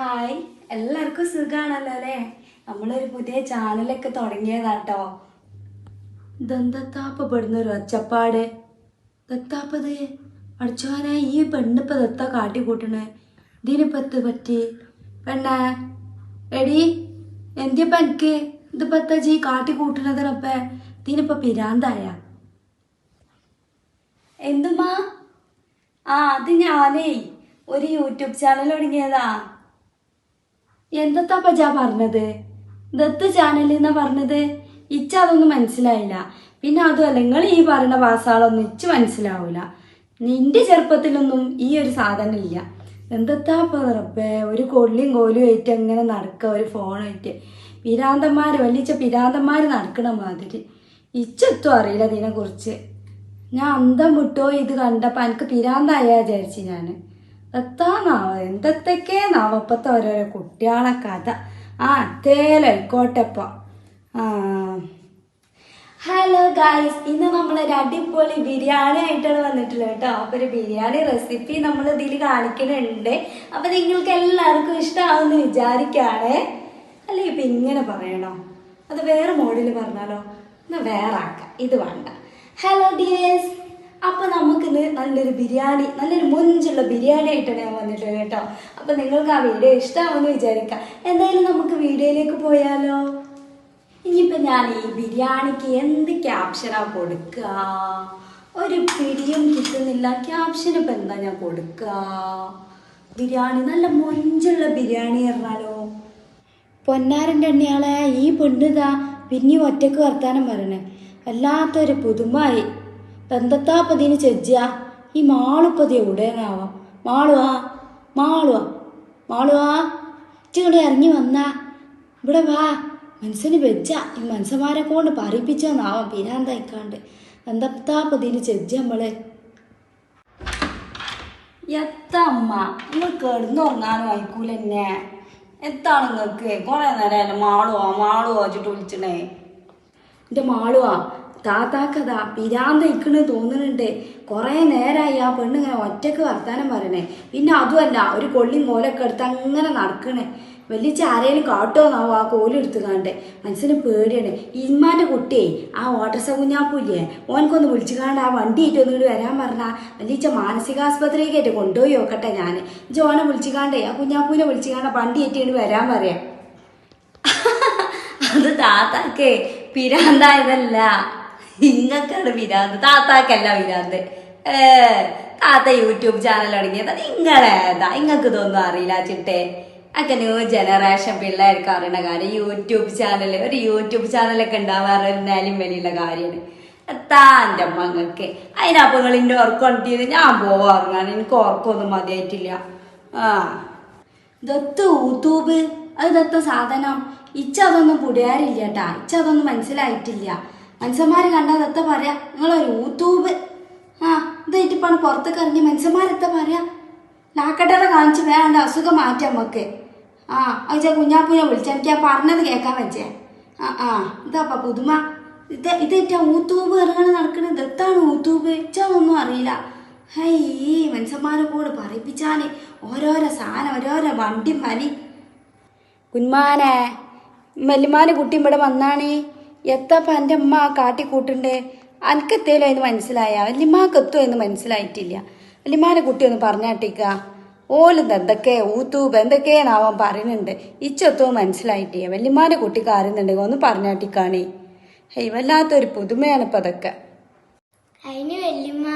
Hi എല്ലാവർക്കും സുഖമാണല്ലോ അല്ലേ നമ്മളൊരു പുതിയ ചാനലൊക്കെ തുടങ്ങിയതാട്ടോ. ഇതെന്താപ്പ പെടുന്നൊരു ഒച്ചപ്പാട്. ദത്താപ്പത് അടിച്ചോനെ ഈ പെണ്ണിപ്പ ദത്ത കാട്ടി കൂട്ടണേ ഇതിനിപ്പത്ത് പറ്റി? പെണ്ണേ എടി എന്തിയപ്പ എനിക്ക് ഇതിപ്പത്ത ജീ കാട്ടി കൂട്ടണതിനപ്പ ഇതിനിപ്പ പിരാന്തായ? എന്തുമാ? ആ അത് ഞാനേ ഒരു യൂട്യൂബ് ചാനൽ തുടങ്ങിയതാ. എന്തത്താ പജാ പറഞ്ഞത്? ദത്ത് ചാനലിൽ എന്നാ പറഞ്ഞത്? ഇച്ച അതൊന്നും മനസ്സിലായില്ല. പിന്നെ അതുമല്ല നിങ്ങൾ ഈ പറയുന്ന ഭാഷകളൊന്നും ഇച്ച് മനസ്സിലാവൂല. നിന്റെ ചെറുപ്പത്തിലൊന്നും ഈ ഒരു സാധനം ഇല്ല എന്തത്താ പറപ്പേ? ഒരു കൊള്ളിയും കോലും ആയിട്ട് അങ്ങനെ നടക്കുക ഒരു ഫോണായിട്ട് പിരാന്തന്മാർ വലിച്ച പിരാന്തന്മാർ നടക്കണ മാതിരി. ഇച്ചൊത്തും അറിയില്ല ഇതിനെക്കുറിച്ച്. ഞാൻ അന്തം വിട്ടോ ഇത് കണ്ടപ്പോൾ എനിക്ക് പിരാന്തായ വിചാരിച്ചു ഞാൻ എത്താന്നാവ എന്തൊക്കെ നാവപ്പത്തെ ഓരോരോ കുട്ടികളെ കഥ. ആ തേലായിക്കോട്ടെപ്പം. ആ. ഹലോ ഗായ്സ് ഇന്ന് നമ്മൾ ഒരു അടിപൊളി ബിരിയാണി ആയിട്ടാണ് വന്നിട്ടുള്ളത് കേട്ടോ. അപ്പൊ ഒരു ബിരിയാണി റെസിപ്പി നമ്മൾ ഇതിൽ കാണിക്കുന്നുണ്ട് അപ്പൊ നിങ്ങൾക്ക് എല്ലാവർക്കും ഇഷ്ടമാവുമെന്ന് വിചാരിക്കാണ് അല്ലേ ഇപ്പൊ ഇങ്ങനെ പറയണോ? അത് വേറെ മോഡിൽ പറഞ്ഞാലോ? എന്നാ വേറെ ആക്കാം ഇത് വേണ്ട. ഹലോ ഡിയേഴ്സ് അപ്പൊ നമുക്കിന്ന് നല്ലൊരു ബിരിയാണി നല്ലൊരു മുഞ്ചുള്ള ബിരിയാണി ആയിട്ടാണ് ഞാൻ വന്നിട്ടുള്ളത് കേട്ടോ. അപ്പൊ നിങ്ങൾക്ക് ആ വീഡിയോ ഇഷ്ടമാവുമെന്ന് വിചാരിക്കാം. എന്തായാലും നമുക്ക് വീഡിയോയിലേക്ക് പോയാലോ? ഇനിയിപ്പോ ഞാൻ ഈ ബിരിയാണിക്ക് എന്ത് ക്യാപ്ഷനാ കൊടുക്കുക ഒരു പിടിയും കിട്ടുന്നില്ല. ക്യാപ്ഷൻ ഇപ്പൊ എന്താ ഞാൻ കൊടുക്കുക ബിരിയാണി നല്ല മൊഞ്ചുള്ള ബിരിയാണി പറഞ്ഞാലോ? പൊന്നാരന്റെ എണ്ണയാളെ ഈ പെണ്ണിതാ പിന്നെ ഒറ്റയ്ക്ക് വർത്താനം പറയണേ. വല്ലാത്തൊരു പുതുമായി ബന്ധത്താപ്പതിന് ചെജ്ജ ഈ മാളുപ്പതി എവിടെയാവാം മാളുവാ മാളുവാ മാളുവാ ഇച്ചിങ്ങോട്ട് ഇറങ്ങി വന്നാ. ഇവിടെ വാ. മനസ്സിന് വെച്ച ഈ മനസ്സന്മാരെ കൊണ്ട് പറയിപ്പിച്ചാന്നാവാം പിരാന്തയിക്കാണ്ട്. ബന്ധത്താപ്പതിന് ചെജ്ജ നമ്മൾ എത്തമ്മ നിങ്ങൾ കിടന്നുറങ്ങാനും അയക്കൂലെന്നെ എത്താണ് നിങ്ങൾക്ക് കുറെ നേരം മാളുവാ മാളുവാ വെച്ചിട്ട് വിളിച്ചണേ. എന്റെ മാളുവാ താത്താക്കതാ പിരാന്ത ഇക്കണ് തോന്നുന്നുണ്ട് കുറേ നേരമായി ആ പെണ്ണിങ്ങനെ ഒറ്റയ്ക്ക് വർത്താനം പറയണേ. പിന്നെ അതുമല്ല ഒരു കൊള്ളി മോലൊക്കെ എടുത്ത് അങ്ങനെ നടക്കണേ. വലിയ ആരേലും കാട്ടോന്നാവും ആ കോലും എടുത്ത് കാണണ്ടേ മനസ്സിന് പേടിയാണ്. ഇമ്മാന്റെ കുട്ടിയെ ആ ഓട്ടർസ കുഞ്ഞാപ്പൂല്ലേ? ഓനക്കൊന്ന് വിളിച്ചു കാണാണ്ട് ആ വണ്ടി ആയിട്ട് വരാൻ പറഞ്ഞാൽ വലിയ മാനസികാസ്പത്രിയിലേക്കായിട്ട് കൊണ്ടുപോയി നോക്കട്ടെ ഞാൻ ജോനെ വിളിച്ചു കാണണ്ടേ ആ കുഞ്ഞാപ്പൂനെ വിളിച്ചു കാണാൻ വണ്ടി ആയിട്ട് വരാൻ പറയാം. അത് താത്താക്കേ പിരാന്തായതല്ല. ഇങ്ങക്കാണ് വിരാന്ത്. താത്താക്കല്ല വിരാന്ത്. ഏ താത്ത യൂട്യൂബ് ചാനൽ തുടങ്ങിയത്. നിങ്ങളേതാ ഇങ്ങക്ക് ഇതൊന്നും അറിയില്ല ചിട്ടെ. ഒക്കെ ന്യൂ ജനറേഷൻ പിള്ളേർക്ക് അറിയണ കാര്യം. യൂട്യൂബ് ചാനൽ ഒരു യൂട്യൂബ് ചാനലൊക്കെ ഉണ്ടാവാറ് എന്നാലും വലിയുള്ള കാര്യമാണ്. താന്റെ മങ്ങൾക്ക് അതിനപ്പം നിങ്ങൾ എന്റെ ഉറക്കം ഉണർത്തിയത് ഞാൻ പോവാ എനിക്ക് ഉറക്കമൊന്നും മതിയായിട്ടില്ല. ആ. ദത്ത് യൂട്യൂബ്? അത് സാധനം? ഇച്ച അതൊന്നും പുടിയാറില്ല കേട്ടാ ഇച്ച അതൊന്നും മനസ്സിലായിട്ടില്ല. മനുഷ്യന്മാര് കണ്ടാൽ ദത്ത പറയാ? നിങ്ങളെ യൂട്യൂബ്. ആ ഇതായിട്ടിപ്പാണ് പുറത്തേക്ക് ഇറങ്ങി മനുഷ്യന്മാരെത്ത പറയാ? ലാക്കട്ടറ കാണിച്ച് വേണ്ട അസുഖം മാറ്റാം നമുക്ക് ആ അച്ഛ കുഞ്ഞാപ്പൂനെ വിളിച്ചാൽ എനിക്ക് ആ പറഞ്ഞത് കേൾക്കാൻ വെച്ചേ. ആ ആ ഇതാപ്പ പുതുമ. ഇത് ഇതേറ്റാ യൂട്യൂബ് ഇറങ്ങണ നടക്കണത് എത്താണ് യൂട്യൂബ്? ഇച്ചൊന്നും അറിയില്ല. ഹൈ മനുഷ്യന്മാരെ കൂടെ പറയിപ്പിച്ചാൽ ഓരോരോ സാധനം ഓരോരോ വണ്ടി മലി കുന്മാനെ മല്ലിമാനെ കുട്ടി ഇവിടെ വന്നാണ്. എത്തപ്പ എന്റെ അമ്മ കാട്ടിക്കൂട്ടുണ്ട് അനക്കെത്തേലും അതിന് മനസ്സിലായ. വല്യമ്മാക്ക് എത്തും എന്ന് മനസ്സിലായിട്ടില്ല. വല്യമ്മാനെ കുട്ടി ഒന്ന് പറഞ്ഞാട്ടിക്ക. ഓലും എന്തൊക്കെ ഊത്തൂബ് എന്തൊക്കെയാണാവൻ പറയുന്നുണ്ട്. ഇച്ചെത്തും മനസ്സിലായിട്ടില്ല. വല്യമ്മാനെ കുട്ടിക്ക് അറിയുന്നുണ്ടെങ്കിൽ ഒന്ന് പറഞ്ഞാട്ടിക്കാണേ. ഹെയ് വല്ലാത്തൊരു പുതുമയാണ് ഇപ്പം അതൊക്കെ. അതിന് വല്യമ്മ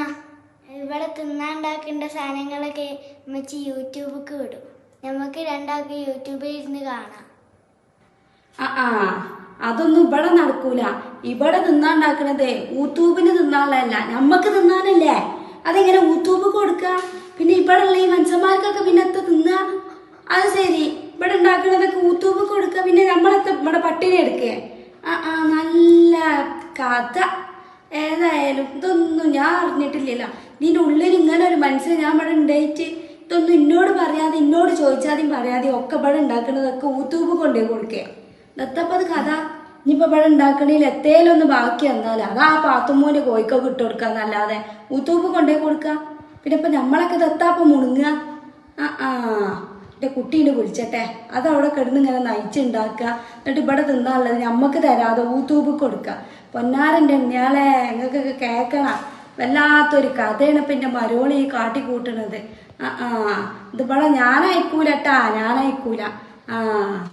ഇവിടെ തിന്നാണ്ടാക്കേണ്ട സാധനങ്ങളൊക്കെ അമ്മച്ചി യൂട്യൂബിക്ക് വിടും. നമുക്ക് രണ്ടാൾക്ക് യൂട്യൂബിൽ ഇരുന്ന് കാണാം. ആ ആ. അതൊന്നും ഇവിടെ നടക്കൂല. ഇവിടെ തിന്നാണ്ടാക്കണതേ യൂട്യൂബിന് തിന്നാനുള്ളതല്ല. നമ്മക്ക് തിന്നാനല്ലേ? അതെങ്ങനെ യൂട്യൂബ് കൊടുക്ക? പിന്നെ ഇവിടെ ഉള്ള ഈ മനുഷ്യന്മാർക്കൊക്കെ പിന്നെ എത്ത അത് ശരി. ഇവിടെ ഉണ്ടാക്കണതൊക്കെ യൂട്യൂബ് കൊടുക്ക. പിന്നെ നമ്മളെത്ത ഇവിടെ പട്ടിണി എടുക്കേ? ആ ആ നല്ല കഥ. ഏതായാലും ഇതൊന്നും ഞാൻ അറിഞ്ഞിട്ടില്ലല്ലോ. നിന്റെ ഉള്ളിൽ ഇങ്ങനെ ഒരു മനുഷ്യൻ ഞാൻ ഇവിടെ ഉണ്ടായിട്ട് ഇതൊന്നും എന്നോട് പറയാതെ എന്നോട് ചോദിച്ചാതെയും പറയാതെ ഒക്കെ ഇവിടെ ഉണ്ടാക്കുന്നതൊക്കെ യൂട്യൂബ് കൊണ്ടുപോയി കൊടുക്കേ. ദത്തപ്പത് കഥ. ഇനിയിപ്പോ ഇവിടെ ഉണ്ടാക്കണേൽ എത്തേലൊന്ന് ബാക്കി വന്നാൽ. അത് ആ പാത്തുമൂന് കോയിക്കൊക്കെ ഇട്ട് കൊടുക്കാന്നല്ലാതെ ഉത്തൂപ്പ് കൊണ്ടുപോയി കൊടുക്കുക പിന്നെ ഇപ്പൊ നമ്മളൊക്കെ ദത്താപ്പ മുണുങ്ങുക ആ ആ. എന്റെ കുട്ടീനെ വിളിച്ചട്ടെ. അത് അവിടെ കിടന്ന് ഇങ്ങനെ നയിച്ചുണ്ടാക്കുക എന്നിട്ട് ഇവിടെ തിന്നാനുള്ളത് നമുക്ക് തരാതെ ഊത്തൂപ്പ് കൊടുക്കുക പൊന്നാരന്റെ എണ്ണയാളെ ഞങ്ങൾക്കൊക്കെ കേൾക്കണം വല്ലാത്തൊരു കഥയാണ് ഇപ്പം എന്റെ മരോളി കാട്ടിക്കൂട്ടണത് ആ ആ. ഇത് ഇവിടെ ഞാൻ അയക്കൂലട്ടാ ഞാൻ അയക്കൂല ആ.